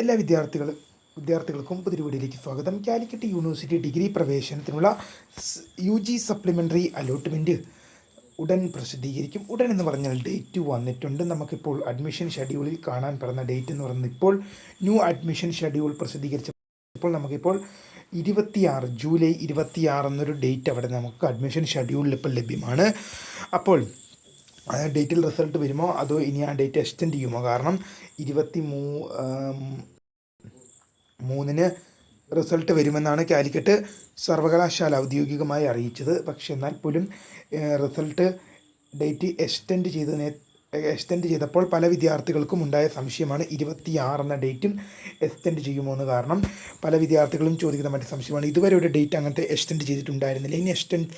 എല്ലാ വിദ്യാർത്ഥികളും വിദ്യാർത്ഥികൾക്കും പുതിയ വീഡിയോയിലേക്ക് സ്വാഗതം. കാലിക്കറ്റ് യൂണിവേഴ്സിറ്റി ഡിഗ്രി പ്രവേശനത്തിനുള്ള യു ജി സപ്ലിമെന്ററി അലോട്ട്മെന്റ് ഉടൻ പ്രസിദ്ധീകരിക്കും. ഉടൻ എന്ന് പറഞ്ഞാൽ ഡേറ്റ് വന്നിട്ടുണ്ട്. നമുക്കിപ്പോൾ അഡ്മിഷൻ ഷെഡ്യൂളിൽ കാണാൻ പറഞ്ഞ ഡേറ്റ് എന്ന് പറയുന്നത് ഇപ്പോൾ ന്യൂ അഡ്മിഷൻ ഷെഡ്യൂൾ പ്രസിദ്ധീകരിച്ചപ്പോൾ നമുക്കിപ്പോൾ ഇരുപത്തിയാറ് ജൂലൈ ഇരുപത്തിയാറ് എന്നൊരു ഡേറ്റ് അവിടെ നമുക്ക് അഡ്മിഷൻ ഷെഡ്യൂളിൽ ഇപ്പോൾ ലഭ്യമാണ്. അപ്പോൾ ആ ഡേറ്റിൽ റിസൾട്ട് വരുമോ? അതോ ഇനി ആ ഡേറ്റ് എക്സ്റ്റെൻഡ് ചെയ്യുമോ? കാരണം ഇരുപത്തി മൂ മൂന്നിന് റിസൾട്ട് വരുമെന്നാണ് കാലിക്കറ്റ് സർവകലാശാല ഔദ്യോഗികമായി അറിയിച്ചത്. പക്ഷെ എന്നാൽ പോലും റിസൾട്ട് ഡേറ്റ് എക്സ്റ്റെൻഡ് ചെയ്ത് എക്സ്റ്റെൻഡ് ചെയ്തപ്പോൾ പല വിദ്യാർത്ഥികൾക്കും ഉണ്ടായ സംശയമാണ് ഇരുപത്തിയാറ് എന്ന ഡേറ്റും എക്സ്റ്റെൻഡ് ചെയ്യുമോ എന്ന്. കാരണം പല വിദ്യാർത്ഥികളും ചോദിക്കുന്ന മറ്റു സംശയമാണ് ഇതുവരെ ഒരു ഡേറ്റ് അങ്ങനത്തെ എക്സ്റ്റെൻഡ് ചെയ്തിട്ടുണ്ടായിരുന്നില്ല. ഇനി എക്സ്റ്റെൻഡ്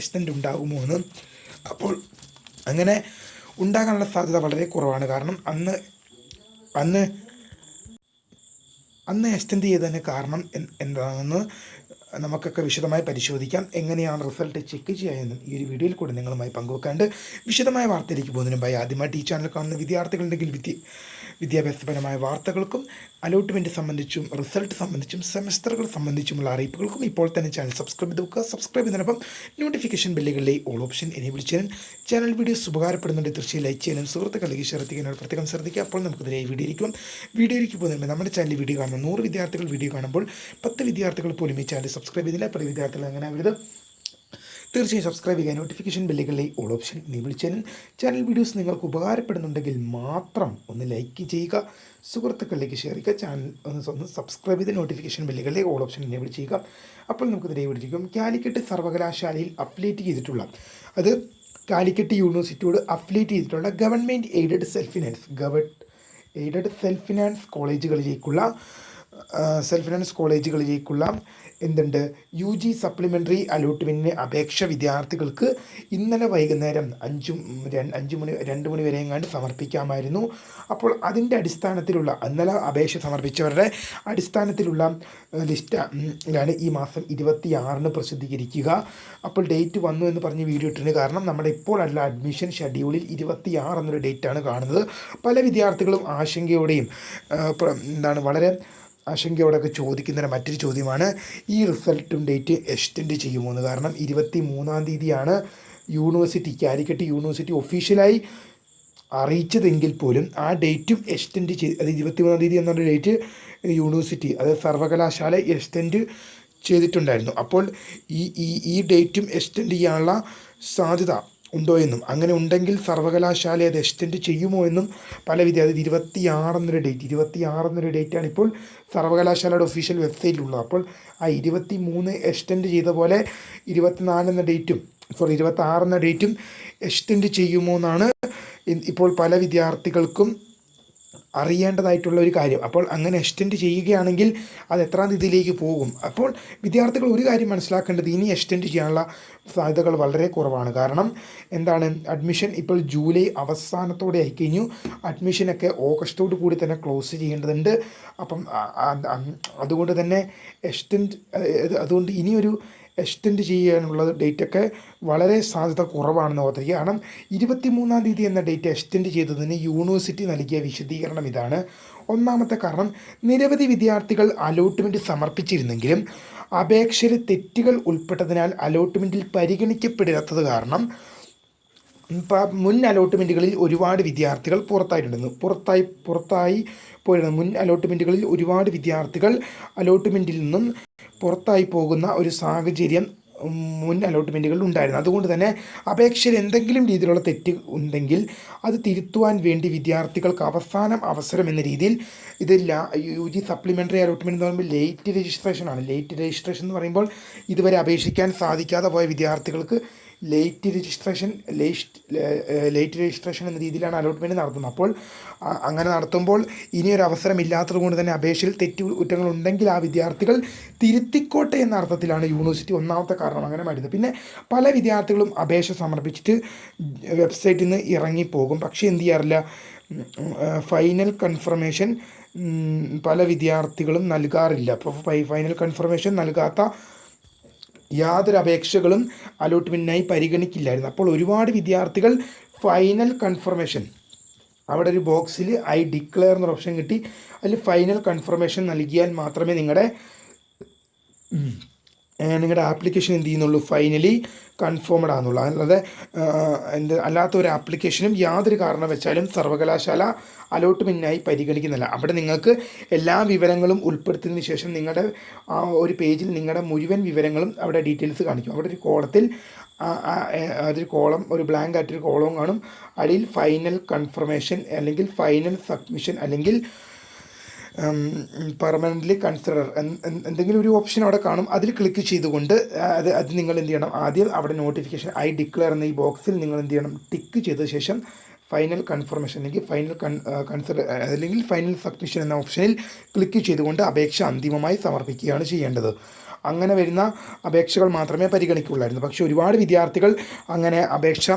എക്സ്റ്റെൻഡ് ഉണ്ടാകുമോ എന്ന്? അപ്പോൾ അങ്ങനെ ഉണ്ടാകാനുള്ള സാധ്യത വളരെ കുറവാണ്. കാരണം അന്ന് അന്ന് അന്ന് എക്സ്റ്റെൻഡ് ചെയ്തതിന് കാരണം എന്താണെന്ന് നമുക്കൊക്കെ വിശദമായി പരിശോധിക്കാം. എങ്ങനെയാണ് റിസൾട്ട് ചെക്ക് ചെയ്യാമെന്നും ഈ ഒരു വീഡിയോയിൽ കൂടെ നിങ്ങളുമായി പങ്കുവെക്കാണ്ട് വിശദമായ വാർത്തയിലേക്ക് പോകുന്നതിന് മുമ്പായി ആദ്യമായിട്ട് ഈ ചാനൽ കാണുന്ന വിദ്യാർത്ഥികളുണ്ടെങ്കിൽ വിദ്യ വിദ്യാഭ്യാസപരമായ വാർത്തകൾക്കും അലോട്ട്മെന്റ് സംബന്ധിച്ചും റിസൾട്ട് സംബന്ധിച്ചും സെമസ്റ്ററുകൾ സംബന്ധിച്ചുമുള്ള അറിയിപ്പുകൾക്കും ഇപ്പോൾ തന്നെ ചാനൽ സബ്സ്ക്രൈബ് ചെയ്ത് വെക്കുക. സബ്സ്ക്രൈബ് ചെയ്തതിനൊപ്പം നോട്ടിഫിക്കേഷൻ ബില്ലുകളിലെ ഓൾ ഓപ്ഷൻ എനേബിൾ ചെയ്യാനും ചാനൽ വീഡിയോസ് ഉപകാരപ്പെടുന്നുണ്ട് തീർച്ചയായും ലൈക്ക് ചെയ്യാനും സുഹൃത്തുക്കളിലേക്ക് ഷെയർ ചെയ്യാനും പ്രത്യേകം ശ്രദ്ധിക്കുക. അപ്പോൾ നമുക്കിതിനെ വീഡിയോ ഇരിക്കും വീഡിയോയിലേക്ക് പോകുന്നതിന് നമ്മുടെ ചാനൽ വീഡിയോ കാണുന്ന നൂറ് വിദ്യാർത്ഥികൾ വീഡിയോ കാണുമ്പോൾ പത്ത് വിദ്യാർത്ഥികൾ പോലും ഈ ചാനൽ സബ്സ്ക്രൈബ് ചെയ്തില്ല പല വിദ്യാർത്ഥികൾ അങ്ങനെ ആവരുത് തീർച്ചയായും സബ്സ്ക്രൈബ് ചെയ്യുക. നോട്ടിഫിക്കേഷൻ ബില്ലുകളിലെ ഓൾ ഓപ്ഷൻ എനേബിൾ ചെയ്യാനും ചാനൽ വീഡിയോസ് നിങ്ങൾക്ക് ഉപകാരപ്പെടുന്നുണ്ടെങ്കിൽ മാത്രം ഒന്ന് ലൈക്ക് ചെയ്യുക. സുഹൃത്തുക്കളിലേക്ക് ഷെയർ ചെയ്യുക. ചാനൽ ഒന്ന് ഒന്ന് സബ്സ്ക്രൈബ് ചെയ്ത് നോട്ടിഫിക്കേഷൻ ബില്ലുകളിലെ ഓൾ ഓപ്ഷൻ എനേബിൾ ചെയ്യുക. അപ്പോൾ നമുക്ക് ദയവിടിക്കും കാലിക്കറ്റ് സർവകലാശാലയിൽ അപ്ലേറ്റ് ചെയ്തിട്ടുള്ള അത് കാലിക്കറ്റ് യൂണിവേഴ്സിറ്റിയോട് അഫിലേറ്റ് ചെയ്തിട്ടുള്ള government aided self finance govern aided self finance കോളേജുകളിലേക്കുള്ള self finance കോളേജുകളിലേക്കുള്ള എന്തുണ്ട്? യു ജി സപ്ലിമെന്ററി അലോട്ട്മെന്റിന് അപേക്ഷ വിദ്യാർത്ഥികൾക്ക് ഇന്നലെ വൈകുന്നേരം അഞ്ചും അഞ്ച് മണി രണ്ട് മണി വരെ എങ്ങാണ്ട് സമർപ്പിക്കാമായിരുന്നു. അപ്പോൾ അതിന്റെ അടിസ്ഥാനത്തിലുള്ള ഇന്നലെ അപേക്ഷ സമർപ്പിച്ചവരുടെ അടിസ്ഥാനത്തിലുള്ള ലിസ്റ്റാണ് ഈ മാസം ഇരുപത്തി ആറിന് പ്രസിദ്ധീകരിക്കുക. അപ്പോൾ ഡേറ്റ് വന്നു എന്ന് പറഞ്ഞ് വീഡിയോ ഇട്ടിട്ടുണ്ട്. കാരണം നമ്മുടെ ഇപ്പോഴല്ല അഡ്മിഷൻ ഷെഡ്യൂളിൽ ഇരുപത്തി ആറ് എന്നൊരു ഡേറ്റാണ് കാണുന്നത്. പല വിദ്യാർത്ഥികളും ആശങ്കയോടെയും എന്താണ് വളരെ ആശങ്കയോടൊക്കെ ചോദിക്കുന്ന മറ്റൊരു ചോദ്യമാണ് ഈ റിസൾട്ടും ഡേറ്റ് എക്സ്റ്റെൻഡ് ചെയ്യുമോ എന്ന്. കാരണം ഇരുപത്തി മൂന്നാം തീയതിയാണ് യൂണിവേഴ്സിറ്റി കാലിക്കറ്റ് യൂണിവേഴ്സിറ്റി ഒഫീഷ്യലായി അറിയിച്ചതെങ്കിൽ പോലും ആ ഡേറ്റും എക്സ്റ്റെൻഡ് ചെയ്ത് അത് ഇരുപത്തിമൂന്നാം തീയതി എന്നുള്ള ഡേറ്റ് യൂണിവേഴ്സിറ്റി അത് സർവകലാശാല എക്സ്റ്റെൻഡ് ചെയ്തിട്ടുണ്ടായിരുന്നു. അപ്പോൾ ഈ ഈ ഈ ഡേറ്റും എക്സ്റ്റെൻഡ് ചെയ്യാനുള്ള സാധ്യത ഉണ്ടോ എന്നും അങ്ങനെ ഉണ്ടെങ്കിൽ സർവകലാശാല അത് എക്സ്റ്റെൻഡ് ചെയ്യുമോ എന്നും പല വിദ്യാർത്ഥി ഇരുപത്തി ആറെന്നൊരു ഡേറ്റ് ഇരുപത്തി ആറെന്നൊരു ഡേറ്റാണ് ഇപ്പോൾ സർവകലാശാലയുടെ ഒഫീഷ്യൽ വെബ്സൈറ്റിൽ ഉള്ളത് അപ്പോൾ ആ ഇരുപത്തി മൂന്ന് എക്സ്റ്റെൻഡ് ചെയ്ത പോലെ ഇരുപത്തിനാല് എന്ന ഡേറ്റും സോറി ഇരുപത്തി ആറ് എന്ന ഡേറ്റും എക്സ്റ്റെൻഡ് ചെയ്യുമോ എന്നാണ് ഇപ്പോൾ പല വിദ്യാർത്ഥികൾക്കും അറിയേണ്ടതായിട്ടുള്ള ഒരു കാര്യം. അപ്പോൾ അങ്ങനെ എക്സ്റ്റെൻഡ് ചെയ്യുകയാണെങ്കിൽ അത് എത്രാം തീയതിയിലേക്ക് പോകും. അപ്പോൾ വിദ്യാർത്ഥികൾ ഒരു കാര്യം മനസ്സിലാക്കേണ്ടത് ഇനി എക്സ്റ്റെൻഡ് ചെയ്യാനുള്ള സാധ്യതകൾ വളരെ കുറവാണ്. കാരണം എന്താണ്? അഡ്മിഷൻ ഇപ്പോൾ ജൂലൈ അവസാനത്തോടെ ആയിക്കഴിഞ്ഞു. അഡ്മിഷനൊക്കെ ഓഗസ്റ്റോട് കൂടി തന്നെ ക്ലോസ് ചെയ്യേണ്ടതുണ്ട്. അപ്പം അതുകൊണ്ട് തന്നെ എക്സ്റ്റെൻഡ് അതുകൊണ്ട് ഇനിയൊരു എക്സ്റ്റെൻഡ് ചെയ്യാനുള്ള ഡേറ്റൊക്കെ വളരെ സാധ്യത കുറവാണെന്ന് ഓർത്തിരിക്കുക. കാരണം ഇരുപത്തി മൂന്നാം തീയതി എന്ന ഡേറ്റ് എക്സ്റ്റെൻഡ് ചെയ്തതിന് യൂണിവേഴ്സിറ്റി നൽകിയ വിശദീകരണം ഇതാണ്. ഒന്നാമത്തെ കാരണം നിരവധി വിദ്യാർത്ഥികൾ അലോട്ട്മെന്റ് സമർപ്പിച്ചിരുന്നെങ്കിലും അപേക്ഷയിൽ തെറ്റുകൾ ഉൾപ്പെട്ടതിനാൽ അലോട്ട്മെന്റിൽ പരിഗണിക്കപ്പെടാത്തത് കാരണം മുൻ അലോട്ട്മെന്റുകളിൽ ഒരുപാട് വിദ്യാർത്ഥികൾ പുറത്തായിട്ടുണ്ടെന്ന് പുറത്തായി പുറത്തായി പോയിരുന്നു മുൻ അലോട്ട്മെന്റുകളിൽ ഒരുപാട് വിദ്യാർത്ഥികൾ അലോട്ട്മെന്റിൽ നിന്നും പുറത്തായി പോകുന്ന ഒരു സാഹചര്യം മുൻ അലോട്ട്മെന്റുകളിൽ ഉണ്ടായിരുന്നു. അതുകൊണ്ട് തന്നെ അപേക്ഷയിൽ എന്തെങ്കിലും രീതിയിലുള്ള തെറ്റ് ഉണ്ടെങ്കിൽ അത് തിരുത്തുവാൻ വേണ്ടി വിദ്യാർത്ഥികൾക്ക് അവസാനം അവസരം എന്ന രീതിയിൽ ഇത് യു ജി സപ്ലിമെന്ററി അലോട്ട്മെന്റ് എന്ന് പറയുമ്പോൾ ലേറ്റ് രജിസ്ട്രേഷനാണ് ലേറ്റ് രജിസ്ട്രേഷൻ എന്ന് പറയുമ്പോൾ ഇതുവരെ അപേക്ഷിക്കാൻ സാധിക്കാതെ പോയ വിദ്യാർത്ഥികൾക്ക് late registration late late registration എന്ന രീതിയിലാണ് അലോട്ട്മെന്റ് നടത്തുന്നത്. അപ്പോൾ അങ്ങനെ നടത്തുമ്പോൾ ഇനിയൊരു അവസരം ഇല്ലാത്തത് കൊണ്ട് തന്നെ അപേക്ഷയിൽ തെറ്റ് കുറ്റങ്ങൾ ഉണ്ടെങ്കിൽ ആ വിദ്യാർത്ഥികൾ തിരുത്തിക്കോട്ടെ എന്ന അർത്ഥത്തിലാണ് യൂണിവേഴ്സിറ്റി ഒന്നാമത്തെ കാരണം അങ്ങനെ മരുന്നത് പിന്നെ പല വിദ്യാർത്ഥികളും അപേക്ഷ സമർപ്പിച്ചിട്ട് വെബ്സൈറ്റിൽ നിന്ന് ഇറങ്ങിപ്പോകും. പക്ഷേ എന്ത് ചെയ്യാറില്ല? ഫൈനൽ കൺഫർമേഷൻ പല വിദ്യാർത്ഥികളും നൽകാറില്ല. അപ്പോൾ ഫൈനൽ കൺഫർമേഷൻ നൽകാത്ത യാതൊരു അപേക്ഷകളും അലോട്ട്മെന്റിനായി പരിഗണിക്കില്ലായിരുന്നു. അപ്പോൾ ഒരുപാട് വിദ്യാർത്ഥികൾ ഫൈനൽ കൺഫർമേഷൻ അവിടെ ഒരു ബോക്സിൽ ഐ ഡിക്ലെയർ എന്നൊരു ഓപ്ഷൻ കിട്ടി. അതിൽ ഫൈനൽ കൺഫർമേഷൻ നൽകിയാൽ മാത്രമേ നിങ്ങളുടെ നിങ്ങളുടെ ആപ്ലിക്കേഷൻ എന്ത് ചെയ്യുന്നുള്ളൂ? ഫൈനലി കൺഫേംഡ് ആകുന്നുള്ളൂ അല്ലാതെ എന്ത് അല്ലാത്ത ഒരു ആപ്ലിക്കേഷനും യാതൊരു കാരണം വെച്ചാലും സർവകലാശാല അലോട്ട്മെന്റിനായി പരിഗണിക്കുന്നില്ല. അവിടെ നിങ്ങൾക്ക് എല്ലാ വിവരങ്ങളും ഉൾപ്പെടുത്തിയതിന് ശേഷം നിങ്ങളുടെ ആ ഒരു പേജിൽ നിങ്ങളുടെ മുഴുവൻ വിവരങ്ങളും അവിടെ ഡീറ്റെയിൽസ് കാണിക്കും. അവിടെ ഒരു കോളത്തിൽ അതൊരു കോളം ഒരു ബ്ലാങ്ക് ആയിട്ടൊരു കോളവും കാണും. അതിൽ ഫൈനൽ കൺഫർമേഷൻ അല്ലെങ്കിൽ ഫൈനൽ സബ്മിഷൻ അല്ലെങ്കിൽ പെർമനന്റ്ലി കൺസിഡർ എന്തെങ്കിലും ഒരു ഓപ്ഷൻ അവിടെ കാണും. അതിൽ ക്ലിക്ക് ചെയ്തുകൊണ്ട് അത് അത് നിങ്ങൾ എന്ത് ചെയ്യണം? ആദ്യം അവിടെ നോട്ടിഫിക്കേഷൻ ഐ ഡിക്ലെയർ എന്ന ഈ ബോക്സിൽ നിങ്ങൾ എന്ത് ചെയ്യണം? ടിക്ക് ചെയ്ത ശേഷം ഫൈനൽ കൺഫർമേഷൻ അല്ലെങ്കിൽ ഫൈനൽ കൺ കൺസിഡർ അല്ലെങ്കിൽ ഫൈനൽ സബ്മിഷൻ എന്ന ഓപ്ഷനിൽ ക്ലിക്ക് ചെയ്തുകൊണ്ട് അപേക്ഷ അന്തിമമായി സമർപ്പിക്കുകയാണ് ചെയ്യേണ്ടത്. അങ്ങനെ വരുന്ന അപേക്ഷകൾ മാത്രമേ പരിഗണിക്കുകയുള്ളായിരുന്നു. പക്ഷേ ഒരുപാട് വിദ്യാർത്ഥികൾ അങ്ങനെ അപേക്ഷ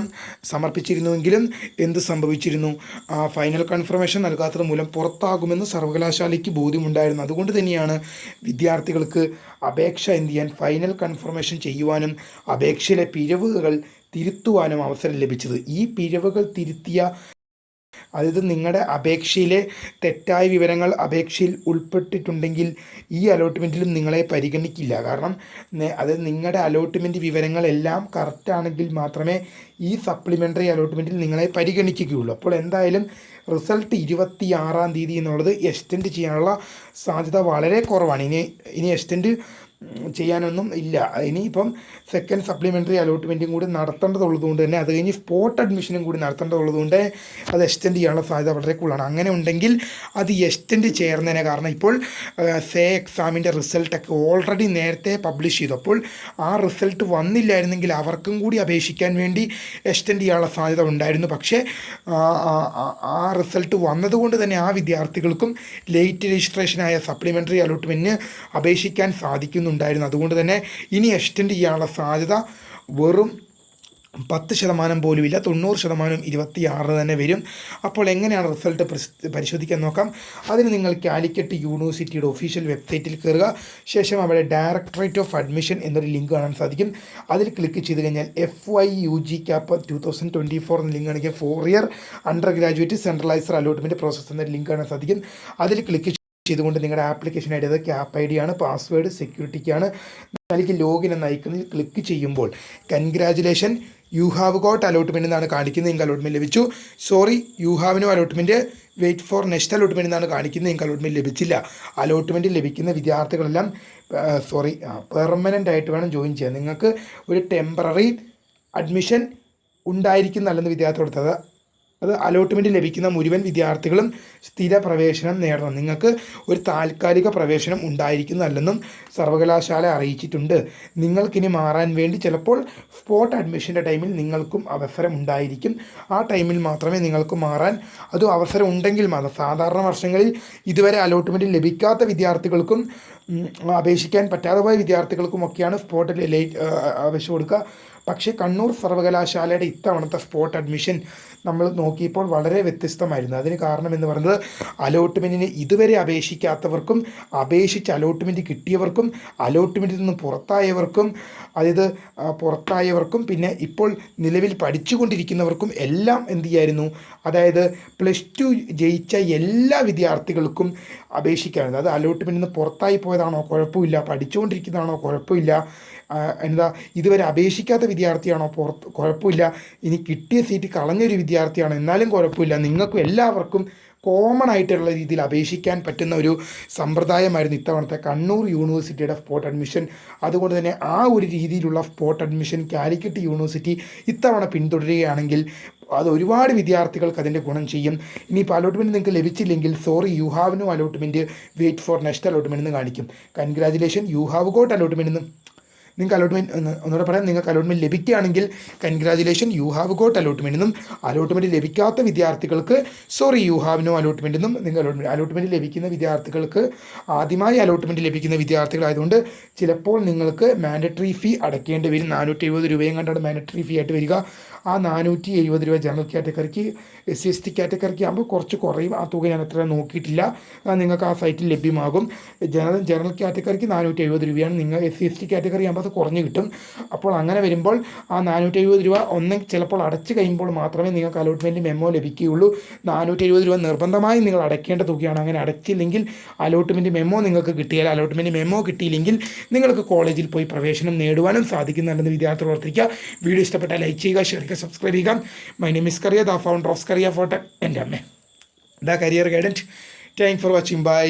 സമർപ്പിച്ചിരുന്നുവെങ്കിലും എന്ത് സംഭവിച്ചിരുന്നു? ആ ഫൈനൽ കൺഫർമേഷൻ നൽകാത്തത് മൂലം പുറത്താകുമെന്ന് സർവകലാശാലയ്ക്ക് ബോധ്യമുണ്ടായിരുന്നു. അതുകൊണ്ട് തന്നെയാണ് വിദ്യാർത്ഥികൾക്ക് അപേക്ഷ എന്ത് ചെയ്യാൻ ഫൈനൽ കൺഫർമേഷൻ ചെയ്യുവാനും അപേക്ഷയിലെ പിഴവുകൾ തിരുത്തുവാനും അവസരം ലഭിച്ചത്. ഈ പിഴവുകൾ തിരുത്തിയ അതായത് നിങ്ങളുടെ അപേക്ഷയിലെ തെറ്റായ വിവരങ്ങൾ അപേക്ഷയിൽ ഉൾപ്പെട്ടിട്ടുണ്ടെങ്കിൽ ഈ അലോട്ട്മെന്റിലും നിങ്ങളെ പരിഗണിക്കില്ല. കാരണം അതായത് അത് നിങ്ങളുടെ അലോട്ട്മെന്റ് വിവരങ്ങളെല്ലാം കറക്റ്റാണെങ്കിൽ മാത്രമേ ഈ സപ്ലിമെന്ററി അലോട്ട്മെന്റിൽ നിങ്ങളെ പരിഗണിക്കുകയുള്ളൂ. അപ്പോൾ എന്തായാലും റിസൾട്ട് ഇരുപത്തി ആറാം തീയതി എന്നുള്ളത് എക്സ്റ്റെൻഡ് ചെയ്യാനുള്ള സാധ്യത വളരെ കുറവാണ്. ഇനി ഇനി എക്സ്റ്റെൻഡ് ചെയ്യാനൊന്നും ഇല്ല. ഇനിയിപ്പം സെക്കൻഡ് സപ്ലിമെന്ററി അലോട്ട്മെന്റും കൂടി നടത്തേണ്ടതുള്ളത് കൊണ്ട് തന്നെ അത് കഴിഞ്ഞ് സ്പോട്ട് അഡ്മിഷനും കൂടി നടത്തേണ്ടതുള്ളതുകൊണ്ട് അത് എക്സ്റ്റെൻഡ് ചെയ്യാനുള്ള സാധ്യത വളരെ കൂടുതലാണ്. അങ്ങനെ ഉണ്ടെങ്കിൽ അത് എക്സ്റ്റെൻഡ് ചേർന്നതിനെ കാരണം ഇപ്പോൾ സേ എക്സാമിന്റെ റിസൾട്ടൊക്കെ ഓൾറെഡി നേരത്തെ പബ്ലിഷ് ചെയ്തു. അപ്പോൾ ആ റിസൾട്ട് വന്നില്ലായിരുന്നെങ്കിൽ അവർക്കും കൂടി അപേക്ഷിക്കാൻ വേണ്ടി എക്സ്റ്റെൻഡ് ചെയ്യാനുള്ള സാധ്യത ഉണ്ടായിരുന്നു. പക്ഷേ ആ, റിസൾട്ട് വന്നതുകൊണ്ട് തന്നെ ആ വിദ്യാർത്ഥികൾക്കും ലേറ്റ് രജിസ്ട്രേഷനായ സപ്ലിമെന്ററി അലോട്ട്മെന്റിന് അപേക്ഷിക്കാൻ സാധിക്കുന്നുണ്ടായിരുന്നു അതുകൊണ്ട് തന്നെ ഇനി എക്സ്റ്റെൻഡ് ചെയ്യാനുള്ള സാധ്യത വെറും പത്ത് ശതമാനം പോലുമില്ല തൊണ്ണൂറ് ശതമാനം ഇരുപത്തിയാറ് തന്നെ വരും. അപ്പോൾ എങ്ങനെയാണ് റിസൾട്ട് പരിശോധിക്കാൻ നോക്കാം. അതിന് നിങ്ങൾ കാലിക്കറ്റ് യൂണിവേഴ്സിറ്റിയുടെ ഒഫീഷ്യൽ വെബ്സൈറ്റിൽ കയറുക. ശേഷം അവിടെ ഡയറക്ടറേറ്റ് ഓഫ് അഡ്മിഷൻ എന്നൊരു ലിങ്ക് കാണാൻ സാധിക്കും. അതിൽ ക്ലിക്ക് ചെയ്ത് കഴിഞ്ഞാൽ F Y U G cap two thousand twenty four എന്ന ലിങ്ക് ആണെങ്കിൽ four year undergraduate centralised allotment process എന്നൊരു ലിങ്ക് കാണാൻ സാധിക്കും. അതിൽ ക്ലിക്ക് ചെയ്തുകൊണ്ട് നിങ്ങളുടെ ആപ്ലിക്കേഷൻ ഐ ഡി അത് ക്യാപ്പ് ഐ ഡി ആണ് പാസ്വേഡ് സെക്യൂരിറ്റിക്കാണ് അതിലേക്ക് ലോഗിൻ എന്ന ഐക്കണിൽ ക്ലിക്ക് ചെയ്യുമ്പോൾ congratulation you have got allotment എന്നാണ് കാണിക്കുന്നത് നിങ്ങൾക്ക് അലോട്ട്മെന്റ് ലഭിച്ചു. Sorry you ഹാവിനും allotment wait for next allotment എന്നാണ് കാണിക്കുന്നത് നിങ്ങൾക്ക് അലോട്ട്മെന്റ് ലഭിച്ചില്ല. അലോട്ട്മെന്റ് ലഭിക്കുന്ന വിദ്യാർത്ഥികളെല്ലാം സോറി പെർമനന്റ് ആയിട്ട് വേണം ജോയിൻ ചെയ്യാൻ. നിങ്ങൾക്ക് ഒരു ടെമ്പററി അഡ്മിഷൻ ഉണ്ടായിരിക്കുന്നല്ലെന്ന് വിദ്യാർത്ഥികളോട് അത് അത് അലോട്ട്മെന്റ് ലഭിക്കുന്ന മുഴുവൻ വിദ്യാർത്ഥികളും സ്ഥിര പ്രവേശനം നേടണം. നിങ്ങൾക്ക് ഒരു താൽക്കാലിക പ്രവേശനം ഉണ്ടായിരിക്കുന്നതല്ലെന്നും സർവകലാശാല അറിയിച്ചിട്ടുണ്ട്. നിങ്ങൾക്കിനി മാറാൻ വേണ്ടി ചിലപ്പോൾ സ്പോട്ട് അഡ്മിഷന്റെ ടൈമിൽ നിങ്ങൾക്കും അവസരം ഉണ്ടായിരിക്കും. ആ ടൈമിൽ മാത്രമേ നിങ്ങൾക്ക് മാറാൻ അതും അവസരം ഉണ്ടെങ്കിൽ മാത്രം. സാധാരണ വർഷങ്ങളിൽ ഇതുവരെ അലോട്ട്മെന്റ് ലഭിക്കാത്ത വിദ്യാർത്ഥികൾക്കും അപേക്ഷിക്കാൻ പറ്റാതെ പോയ വിദ്യാർത്ഥികൾക്കുമൊക്കെയാണ് സ്പോട്ടിൽ ലേറ്റ് അപേക്ഷ കൊടുക്കുക. പക്ഷേ കണ്ണൂർ സർവകലാശാലയുടെ ഇത്തവണത്തെ സ്പോട്ട് അഡ്മിഷൻ നമ്മൾ നോക്കിയപ്പോൾ വളരെ വ്യത്യസ്തമായിരുന്നു. അതിന് കാരണം എന്ന് പറയുന്നത് അലോട്ട്മെന്റിന് ഇതുവരെ അപേക്ഷിക്കാത്തവർക്കും അപേക്ഷിച്ച് അലോട്ട്മെന്റ് കിട്ടിയവർക്കും അലോട്ട്മെന്റിൽ നിന്ന് പുറത്തായവർക്കും അതായത് പുറത്തായവർക്കും പിന്നെ ഇപ്പോൾ നിലവിൽ പഠിച്ചുകൊണ്ടിരിക്കുന്നവർക്കും എല്ലാം എന്ത് ചെയ്യായിരുന്നു? അതായത് പ്ലസ് ടു ജയിച്ച എല്ലാ വിദ്യാർത്ഥികൾക്കും അപേക്ഷിക്കാമായിരുന്നു അത് അലോട്ട്മെന്റിൽ നിന്ന് പുറത്തായി പോയതാണോ? കുഴപ്പമില്ല. പഠിച്ചുകൊണ്ടിരിക്കുന്നതാണോ? കുഴപ്പമില്ല. എന്താ ഇതുവരെ അപേക്ഷിക്കാത്ത വിദ്യാർത്ഥിയാണോ? പുറത്ത് കുഴപ്പമില്ല. ഇനി കിട്ടിയ സീറ്റ് കളഞ്ഞൊരു വിദ്യാർത്ഥിയാണോ എന്നാലും കുഴപ്പമില്ല. നിങ്ങൾക്കും എല്ലാവർക്കും കോമൺ ആയിട്ടുള്ള രീതിയിൽ അപേക്ഷിക്കാൻ പറ്റുന്ന ഒരു സമ്പ്രദായമായിരുന്നു ഇത്തവണത്തെ കണ്ണൂർ യൂണിവേഴ്സിറ്റിയുടെ സ്പോട്ട് അഡ്മിഷൻ അതുകൊണ്ട് തന്നെ ആ ഒരു രീതിയിലുള്ള സ്പോട്ട് അഡ്മിഷൻ കാലിക്കറ്റ് യൂണിവേഴ്സിറ്റി ഇത്തവണ പിന്തുടരുകയാണെങ്കിൽ അത് ഒരുപാട് വിദ്യാർത്ഥികൾക്ക് അതിന്റെ ഗുണം ചെയ്യും. ഇനിയിപ്പോൾ അലോട്ട്മെന്റ് നിങ്ങൾക്ക് ലഭിച്ചില്ലെങ്കിൽ sorry you have no allotment wait for next allotment എന്ന് കാണിക്കും. Congratulation you have got allotment എന്ന്. നിങ്ങൾക്ക് അലോട്ട്മെന്റ് ഒന്നുകൂടെ പറയാം. നിങ്ങൾക്ക് അലോട്ട്മെന്റ് ലഭിക്കുകയാണെങ്കിൽ congratulation you have got allotment എന്നും അലോട്ട്മെന്റ് ലഭിക്കാത്ത വിദ്യാർത്ഥികൾക്ക് sorry you have no allotment എന്നും നിങ്ങൾ അലോട്ട്മെന്റ് അലോട്ട്മെന്റ് ലഭിക്കുന്ന വിദ്യാർത്ഥികൾക്ക് ആദ്യമായി അലോട്ട്മെന്റ് ലഭിക്കുന്ന വിദ്യാർത്ഥികളായതുകൊണ്ട് ചിലപ്പോൾ നിങ്ങൾക്ക് മാൻഡറ്ററി ഫീ അടയ്ക്കേണ്ടി വരും. നാനൂറ്റി എഴുപത് രൂപയും കണ്ടാണ് മാൻഡറ്ററി ഫീ ആയിട്ട് വരിക. ആ നാനൂറ്റി എഴുപത് രൂപ ജനറൽ കാറ്റഗറിക്ക് എസ് സി എസ് ടി കാറ്റഗറിക്ക് ആകുമ്പോൾ കുറച്ച് കുറയും. ആ തുക ഞാൻ അത്ര നോക്കിയിട്ടില്ല. നിങ്ങൾക്ക് ആ സൈറ്റിൽ ലഭ്യമാകും. ജനറൽ ജനറൽ കാറ്റഗറിക്ക് നാനൂറ്റി എഴുപത് രൂപയാണ്. നിങ്ങൾ S C S T category ആകുമ്പോൾ അത് കുറഞ്ഞു കിട്ടും. അപ്പോൾ അങ്ങനെ വരുമ്പോൾ ആ നാനൂറ്റി എഴുപത് രൂപ ഒന്ന് ചിലപ്പോൾ അടച്ചു കഴിയുമ്പോൾ മാത്രമേ നിങ്ങൾക്ക് അലോട്ട്മെന്റ് മെമ്മോ ലഭിക്കുകയുള്ളൂ. നാനൂറ്റി എഴുപത് രൂപ നിർബന്ധമായും നിങ്ങൾ അടയ്ക്കേണ്ട തുകയാണ്. അങ്ങനെ അടച്ചില്ലെങ്കിൽ അലോട്ട്മെന്റ് മെമ്മോ നിങ്ങൾക്ക് കിട്ടിയാൽ അലോട്ട്മെന്റ് മെമ്മോ കിട്ടിയില്ലെങ്കിൽ നിങ്ങൾക്ക് കോളേജിൽ പോയി പ്രവേശനം നേടുവാനും സാധിക്കുന്നുണ്ടെന്ന് വിദ്യാർത്ഥി ഓർത്തിരിക്കുക. വീഡിയോ ഇഷ്ടപ്പെട്ടാൽ ലൈക്ക് ചെയ്യുക ഷെയർ ചെയ്യുക സബ്സ്ക്രൈബ് ചെയ്യുക. My name is Kariya the founder of Kariya photo എന്റെ അമ്മ. The career guidance thank for watching bye